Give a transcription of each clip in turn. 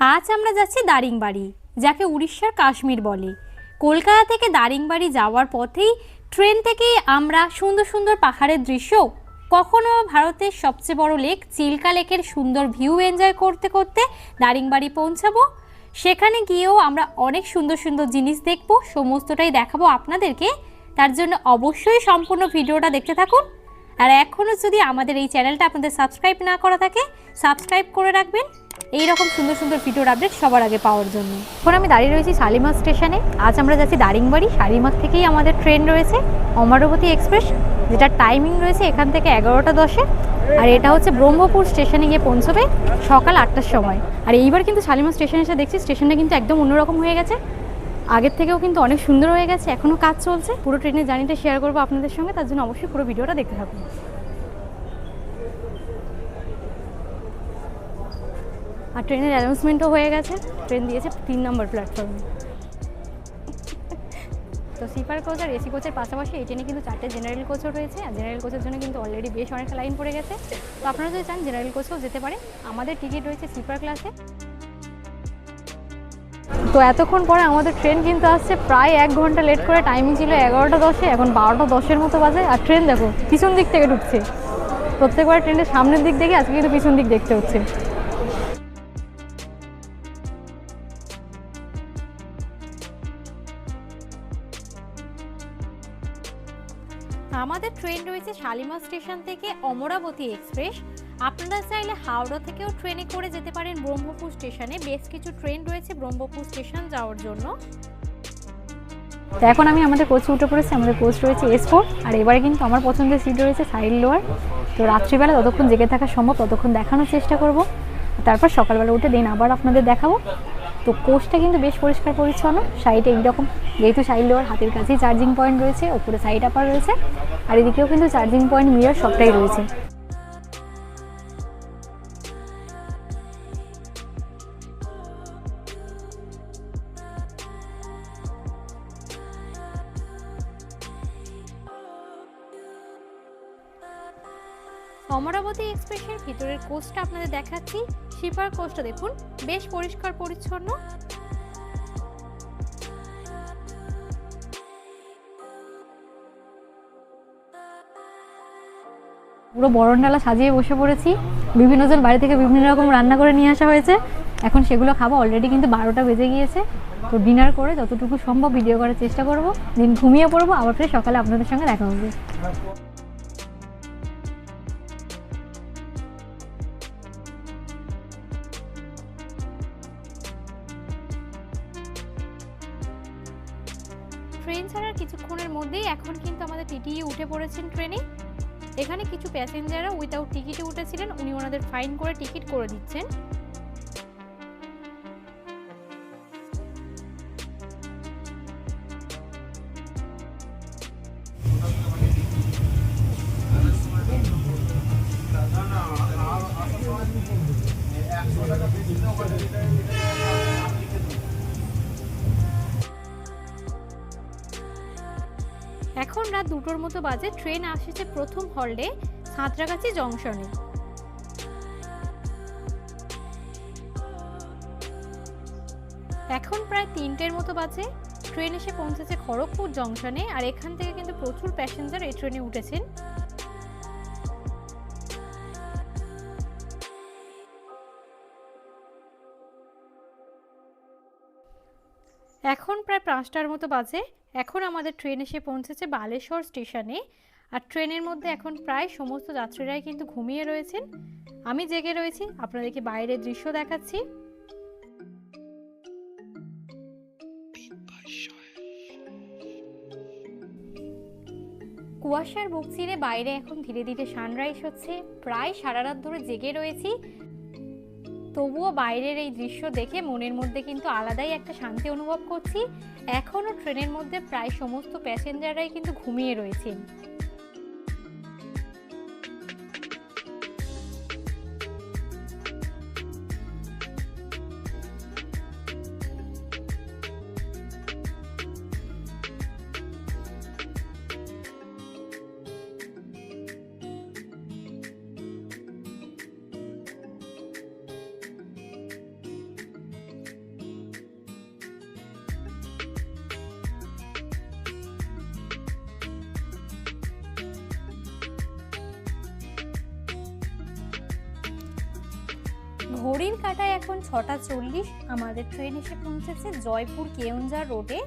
আজ আমরা যাচ্ছি দারিংবাড়ি, যাকে উড়িষ্যার কাশ্মীর বলে। কলকাতা থেকে দারিংবাড়ি যাওয়ার পথেই ট্রেন থেকেই আমরা সুন্দর সুন্দর পাহাড়ের দৃশ্য, কখনো ভারতের সবচেয়ে বড় লেক চিল্কা লেকের সুন্দর ভিউ এনজয় করতে করতে দারিংবাড়ি পৌঁছাবো। সেখানে গিয়েও আমরা অনেক সুন্দর সুন্দর জিনিস দেখব, সমস্তটাই দেখাবো আপনাদেরকে। তার জন্য অবশ্যই সম্পূর্ণ ভিডিওটা দেখতে থাকুন। আর এখনও যদি আমাদের এই চ্যানেলটা আপনাদের সাবস্ক্রাইব না করা থাকে, সাবস্ক্রাইব করে রাখবেন। এই রকম সুন্দর সুন্দর ভিডিওর আপডেট সবার আগে পাওয়ার জন্য। এখন আমি দাঁড়িয়ে রয়েছি শালিমার স্টেশনে। আজ আমরা যাচ্ছি দারিংবাড়ি। শালিমার থেকেই আমাদের ট্রেন রয়েছে, অমরাবতী এক্সপ্রেস, যেটার টাইমিং রয়েছে এখান থেকে এগারোটা দশে। আর এটা হচ্ছে ব্রহ্মপুর স্টেশনে গিয়ে পৌঁছবে সকাল আটটার সময়। আর এইবার কিন্তু শালিমা স্টেশনে এসে দেখছি, স্টেশনটা কিন্তু একদম অন্যরকম হয়ে গেছে। আগের থেকেও কিন্তু অনেক সুন্দর হয়ে গেছে এখনও কাজ চলছে। পুরো ট্রেনের জার্নিটা শেয়ার করব আপনাদের সঙ্গে, তার জন্য অবশ্যই পুরো ভিডিওটা দেখতে থাকুন। আর ট্রেনের অ্যানাউন্সমেন্টও হয়ে গেছে। ট্রেন দিয়েছে তিন নম্বর প্ল্যাটফর্মে তো স্লিপার কোচ আর এসি কোচের পাশাপাশি এই ট্রেনে কিন্তু চারটে জেনারেল কোচও রয়েছে। আর জেনারেল কোচের জন্য কিন্তু অলরেডি বেশ অনেকটা লাইন পড়ে গেছে। তো আপনারা যদি চান জেনারেল কোচেও যেতে পারে। আমাদের টিকিট রয়েছে স্লিপার ক্লাসে তো এতক্ষণ পরে আমাদের ট্রেন কিন্তু আসছে। প্রায় এক ঘণ্টা লেট করে। টাইমিং ছিল এগারোটা দশে। এখন বারোটা দশের মতো বাজে। আর ট্রেন দেখো, পিছন দিক থেকে ঢুকছে। প্রত্যেকবার ট্রেনের সামনের দিক দেখে আজকে কিন্তু পিছন দিক দেখতে হচ্ছে। আমাদের ট্রেন রয়েছে শালিমার স্টেশন থেকে অমরাবতী এক্সপ্রেস আপনারা চাইলে হাওড়া থেকেও ট্রেনে করে যেতে পারেন ব্রহ্মপুর স্টেশনে বেশ কিছু ট্রেন রয়েছে ব্রহ্মপুর স্টেশন যাওয়ার জন্য। তো এখন আমি আমাদের কোচে উঠে পড়েছি, আমাদের কোচ রয়েছে এস আর এবারে কিন্তু আমার পছন্দের সিট রয়েছে সাইড লোয়ার। তো রাত্রিবেলা যতক্ষণ জেগে থাকা সম্ভব ততক্ষণ দেখানোর চেষ্টা করব। তারপর সকালবেলা উঠে দিন আবার আপনাদের দেখাবো। তো কোষটা কিন্তু বেশ পরিষ্কার পরিচ্ছন্ন সাইডে এইরকম, যেহেতু সাইড লোয়ার হাতের কাছেই চার্জিং পয়েন্ট রয়েছে, ওপরে সাইড আপার রয়েছে, আর এদিকেও কিন্তু চার্জিং পয়েন্ট মিরর সবটাই রয়েছে। অমরাবতী এক্সপ্রেসের ভিতরের কোচটা আপনাদের দেখাচ্ছি। স্লিপার কোচটা দেখুন, বেশ পরিষ্কার পরিচ্ছন্ন। পুরো বরণডালা সাজিয়ে বসে পড়েছি। বিভিন্ন জন বাড়ি থেকে বিভিন্ন রকম রান্না করে নিয়ে আসা হয়েছে। এখন সেগুলো খাব অলরেডি কিন্তু বারোটা বেজে গিয়েছে। তো ডিনার করে যতটুকু সম্ভব ভিডিও করার চেষ্টা করব। দিন ঘুমিয়ে পড়ব, আবার ফিরে সকালে আপনাদের সঙ্গে দেখা হবে। কিন্তু আমাদের টিটিই উঠে পড়েছেন ট্রেনে এখানে কিছু প্যাসেঞ্জাররা উইদাউট টিকিটে উঠেছিলেন উনি ওনাদের ফাইন করে টিকিট করে দিচ্ছেন এখন রাত দুটোর মতো বাজে ট্রেন আসেছে প্রথম হল্ডে সাঁতরাগাছি জংশনে এখন প্রায় তিনটের মতো বাজে ট্রেন এসে পৌঁছেছে খড়গপুর জংশনে আর এখান থেকে কিন্তু প্রচুর প্যাসেঞ্জার এই ট্রেনে উঠেছেন। এখন প্রায় পাঁচটার মতো বাজে। এখন আমাদের ট্রেন এসে পৌঁছেছে বালেশ্বর স্টেশনে আর ট্রেনের মধ্যে এখন প্রায় সমস্ত যাত্রীরাই কিন্তু ঘুমিয়ে রয়েছেন। আমি জেগে রয়েছি, আপনাদেরকে বাইরের দৃশ্য দেখাচ্ছি। কুয়াশার বুক চিরে বাইরে এখন ধীরে ধীরে সানরাইজ হচ্ছে। প্রায় সারা রাত ধরে জেগে রয়েছি। তবুও বাইরের এই দৃশ্য দেখে মনের মধ্যে কিন্তু আলাদাই একটা শান্তি অনুভব করছি। এখনও ট্রেনের মধ্যে প্রায় সমস্ত প্যাসেঞ্জাররাই কিন্তু ঘুমিয়ে রয়েছেন ঘড়ির কাটায় এখন ছটা চল্লিশ। আমাদের ট্রেন এসে পৌঁছেছে জয়পুর কেওনঝাড় রোডে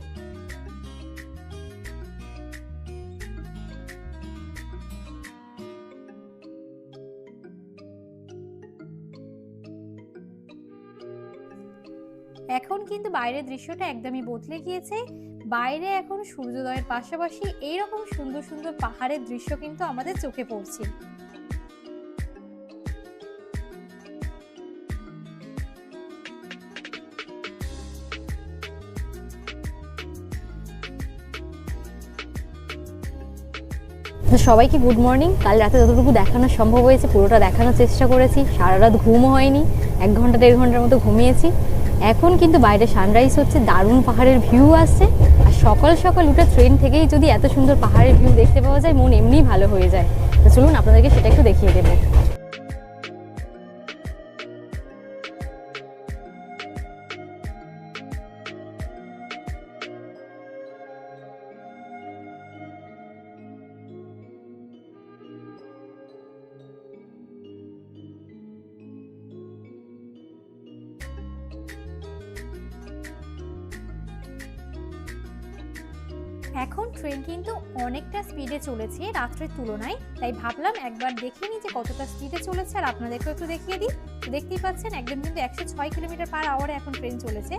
এখন কিন্তু বাইরের দৃশ্যটা একদমই বদলে গিয়েছে। বাইরে এখন সূর্যোদয়ের পাশাপাশি এইরকম সুন্দর সুন্দর পাহাড়ের দৃশ্য কিন্তু আমাদের চোখে পড়ছে। তো সবাইকে গুড মর্নিং কাল রাতে যতটুকু দেখানো সম্ভব হয়েছে, পুরোটা দেখানোর চেষ্টা করেছি। সারা রাত ঘুমও হয়নি। এক ঘণ্টা, দেড় ঘণ্টার মতো ঘুমিয়েছি। এখন কিন্তু বাইরে সানরাইজ হচ্ছে, দারুণ পাহাড়ের ভিউ আসছে। আর সকাল সকাল উঠে ট্রেন থেকেই যদি এত সুন্দর পাহাড়ের ভিউ দেখতে পাওয়া যায়, মন এমনিই ভালো হয়ে যায়। তো চলুন, আপনাদেরকে সেটা একটু দেখিয়ে দেবো। এখন ট্রেন কিন্তু অনেকটা স্পিডে চলেছে রাত্রের তুলনায়, তাই ভাবলাম একবার দেখে নিই যে কতটা স্পিডে চলেছে। আর আপনাদেরকেও একটু দেখিয়ে দিই। দেখতেই পাচ্ছেন, একদম কিন্তু একশো ছয় কিলোমিটার পার আওয়ারে এখন ট্রেন চলেছে।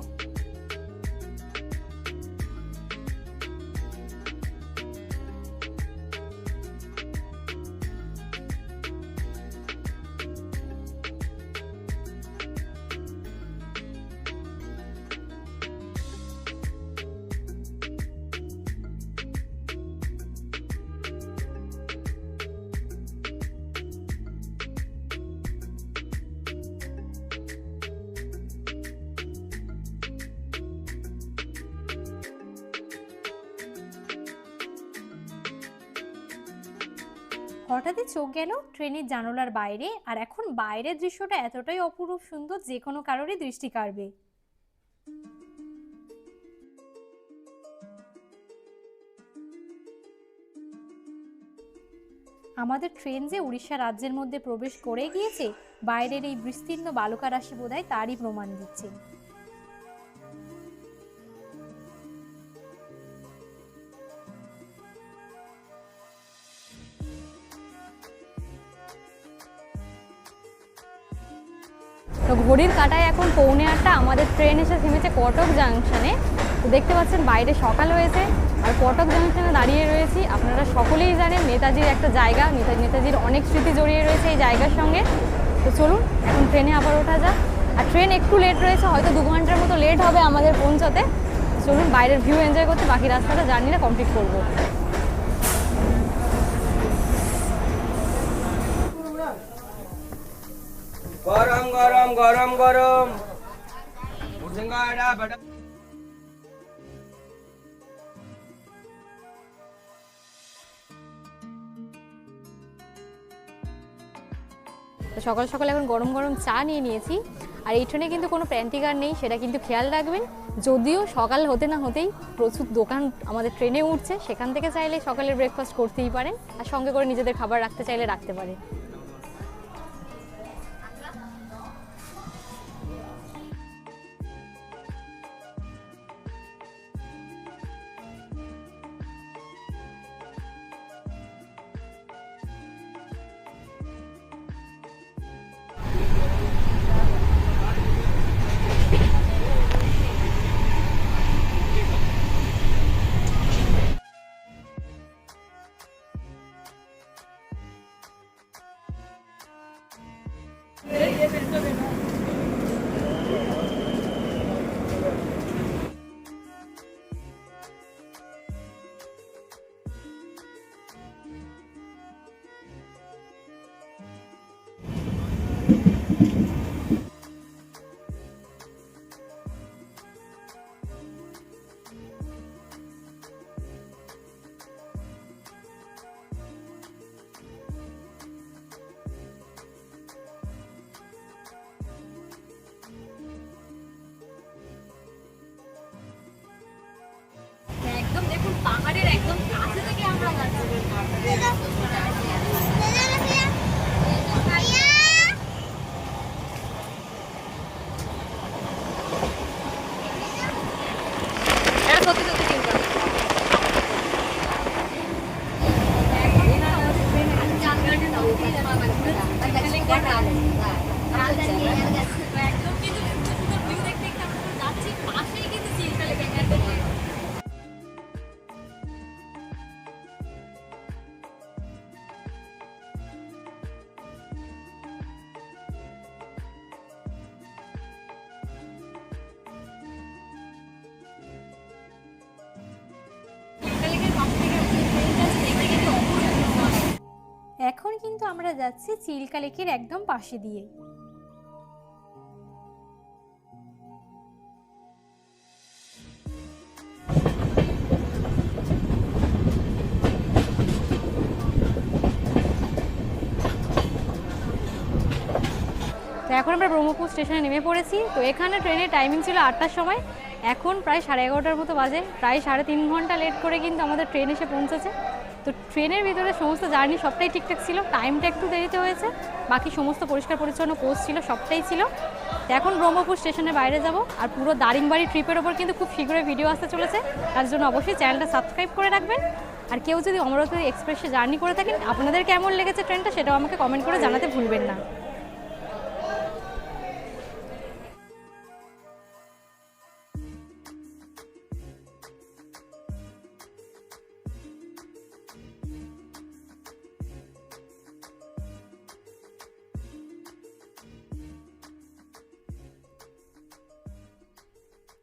হঠাৎই চোখ গেল ট্রেনের জানালার বাইরে আর এখন বাইরের দৃশ্যটা এতটাই অপরূপ সুন্দর যে কোনো কারোরই দৃষ্টি কাড়বে। আমাদের ট্রেন যে উড়িষ্যা রাজ্যের মধ্যে প্রবেশ করে গিয়েছে, বাইরের এই বিস্তীর্ণ বালুকা রাশি বোধহয় তারই প্রমাণ দিচ্ছে। তো ঘড়ির কাটায় এখন পৌনে আটটা, আমাদের ট্রেন এসে থেমেছে কটক জাংশনে তো দেখতে পাচ্ছেন বাইরে সকাল হয়েছে, আর কটক জাংশনে দাঁড়িয়ে রয়েছি। আপনারা সকলেই জানেন নেতাজির একটা জায়গা নেতাজি নেতাজির অনেক স্মৃতি জড়িয়ে রয়েছে এই জায়গার সঙ্গে। তো চলুন, এখন ট্রেনে আবার ওঠা যাক। আর ট্রেন একটু লেট রয়েছে, হয়তো দু ঘণ্টার মতো লেট হবে আমাদের পৌঁছাতে। চলুন, বাইরের ভিউ এনজয় করতে, বাকি রাস্তাটা জার্নিটা কমপ্লিট করব। গরম গরম গরম গরম। সকাল সকাল এখন গরম গরম চা নিয়ে নিয়েছি। আর এই ট্রেনে কিন্তু কোনো প্যান্টিকার নেই, সেটা কিন্তু খেয়াল রাখবেন। যদিও সকাল হতে না হতেই প্রচুর দোকান আমাদের ট্রেনে উঠছে, সেখান থেকে চাইলে সকালের ব্রেকফাস্ট করতেই পারেন। আর সঙ্গে করে নিজেদের খাবার রাখতে চাইলে রাখতে পারেন। একদম দেখুন পাহাড়ের একদম কাছে থেকে আমরা যাচ্ছি। যাচ্ছি চিল্কা লেকের একদম পাশে দিয়ে এখন আমরা ব্রহ্মপুর স্টেশনে নেমে পড়েছি। তো এখানে ট্রেনের টাইমিং ছিল আটটার সময়। এখন প্রায় সাড়ে এগারোটার মতো বাজে। প্রায় সাড়ে তিন ঘণ্টা লেট করে কিন্তু আমাদের ট্রেন এসে পৌঁছেছে। তো ট্রেনের ভিতরে সমস্ত জার্নি সবটাই ঠিকঠাক ছিল টাইমটা একটু দেরিতে হয়েছে, বাকি সমস্ত পরিষ্কার পরিচ্ছন্ন কোচ ছিল, সবটাই ছিল। এখন ব্রহ্মপুর স্টেশনের বাইরে যাব, আর পুরো দারিংবাড়ি ট্রিপের ওপর কিন্তু খুব শীঘ্রই ভিডিও আসতে চলেছে, তার জন্য অবশ্যই চ্যানেলটা সাবস্ক্রাইব করে রাখবেন। আর কেউ যদি অমরাবতী এক্সপ্রেসে জার্নি করে থাকেন, আপনাদের কেমন লেগেছে ট্রেনটা সেটাও আমাকে কমেন্ট করে জানাতে ভুলবেন না।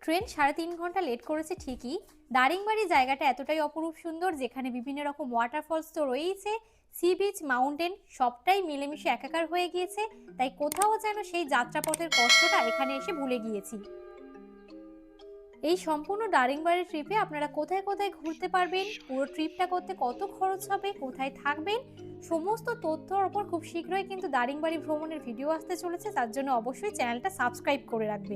ট্রেন সাড়ে তিন ঘণ্টা লেট করেছে ঠিকই। দারিংবাড়ি জায়গাটা এতটাই অপরূপ সুন্দর যেখানে বিভিন্ন রকম ওয়াটারফলস তো রয়েইছে সি বিচ মাউন্টেন সবটাই মিলেমিশে একাকার হয়ে গিয়েছে। তাই কোথাও যেন সেই যাত্রাপথের কষ্টটা এখানে এসে ভুলে গিয়েছি। এই সম্পূর্ণ দারিংবাড়ি ট্রিপে আপনারা কোথায় কোথায় ঘুরতে পারবেন, পুরো ট্রিপটা করতে কত খরচ হবে, কোথায় থাকবেন, সমস্ত তথ্যর ওপর খুব শীঘ্রই কিন্তু দারিংবাড়ি ভ্রমণের ভিডিও আসতে চলেছে। তার জন্য অবশ্যই চ্যানেলটা সাবস্ক্রাইব করে রাখবেন।